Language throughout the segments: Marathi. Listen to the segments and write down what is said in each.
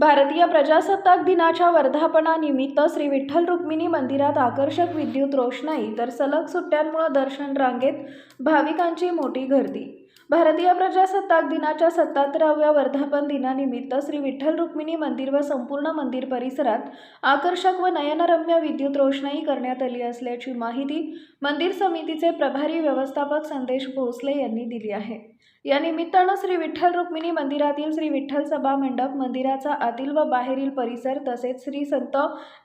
भारतीय प्रजासत्ताक दिनाच्या वर्धापनानिमित्त श्री विठ्ठल रुक्मिणी मंदिरात आकर्षक विद्युत रोषणाई तर सलग सुट्ट्यांमुळे दर्शन रांगेत भाविकांची मोठी गर्दी. भारतीय प्रजासत्ताक दिनाच्या सत्याहत्तराव्या वर्धापन दिनानिमित्त श्री विठ्ठल रुक्मिणी मंदिर व संपूर्ण मंदिर परिसरात आकर्षक व नयनरम्य विद्युत रोषणाई करण्यात आली असल्याची माहिती मंदिर समितीचे प्रभारी व्यवस्थापक संदेश भोसले यांनी दिली आहे. या निमित्तानं श्री विठ्ठल रुक्मिणी मंदिरातील श्री विठ्ठल सभा मंडप मंदिराचा आतील व बाहेरील परिसर तसेच श्री संत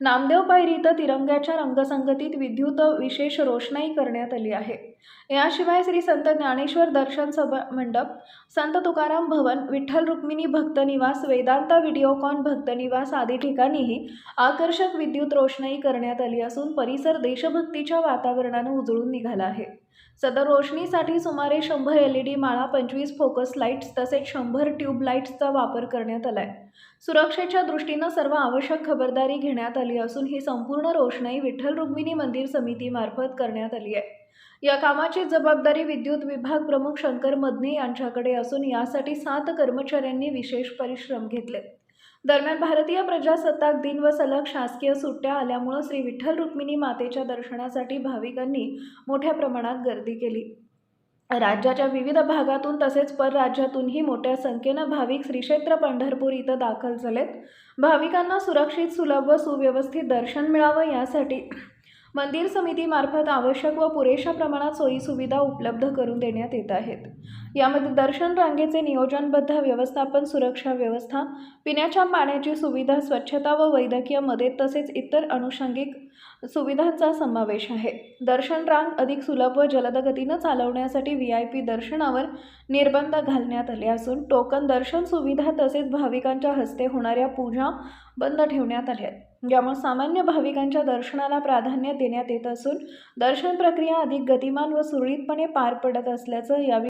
नामदेव पायरीत तिरंग्याच्या रंगसंगतीत विद्युत विशेष रोषणाई करण्यात आली आहे. याशिवाय श्री संत ज्ञानेश्वर दर्शन सभा मंडप संत तुकाराम भवन विठ्ठल रुक्मिणी भक्त निवास वेदांता व्हिडिओकॉन भक्त निवास आदी ठिकाणीही आकर्षक विद्युत रोषणाई करण्यात आली असून परिसर देशभक्तीच्या वातावरणानं उजळून निघाला आहे. सदर रोषणीसाठी सुमारे शंभर एल ई डी माळा पंचवीस फोकस लाईट्स तसेच शंभर ट्यूब लाईट्सचा वापर करण्यात आलाय. सुरक्षेच्या दृष्टीनं सर्व आवश्यक खबरदारी घेण्यात आली असून ही संपूर्ण रोषणाई विठ्ठल रुक्मिणी मंदिर समितीमार्फत करण्यात आली आहे. या कामाची जबाबदारी विद्युत विभाग प्रमुख शंकर मदने यांच्याकडे असून यासाठी सात कर्मचाऱ्यांनी विशेष परिश्रम घेतले. दरम्यान भारतीय प्रजासत्ताक दिन व सलग शासकीय सुट्ट्या आल्यामुळं श्री विठ्ठल रुक्मिणी मातेच्या दर्शनासाठी भाविकांनी मोठ्या प्रमाणात गर्दी केली. राज्याच्या विविध भागातून तसेच परराज्यातूनही मोठ्या संख्येनं भाविक श्रीक्षेत्र पंढरपूर इथं दाखल झालेत. भाविकांना सुरक्षित सुलभ व सुव्यवस्थित दर्शन मिळावं यासाठी मंदिर समितीमार्फत आवश्यक व पुरेशा प्रमाणात सोयीसुविधा उपलब्ध करून देण्यात येत आहेत. यामध्ये दर्शन रांगेचे नियोजनबद्ध व्यवस्थापन सुरक्षा व्यवस्था पिण्याच्या पाण्याची सुविधा स्वच्छता व वैद्यकीय मदत तसेच इतर अनुषंगिक सुविधांचा समावेश आहे. दर्शन रांग अधिक सुलभ व जलदगतीनं चालवण्यासाठी व्ही आय पी दर्शनावर निर्बंध घालण्यात आले असून टोकन दर्शन सुविधा तसेच भाविकांच्या हस्ते होणाऱ्या पूजा बंद ठेवण्यात आले आहेत. यामुळे सामान्य भाविकांच्या दर्शनाला प्राधान्य देण्यात येत असून दर्शन प्रक्रिया अधिक गतिमान व सुरळीतपणे पार पडत असल्याचं यावेळी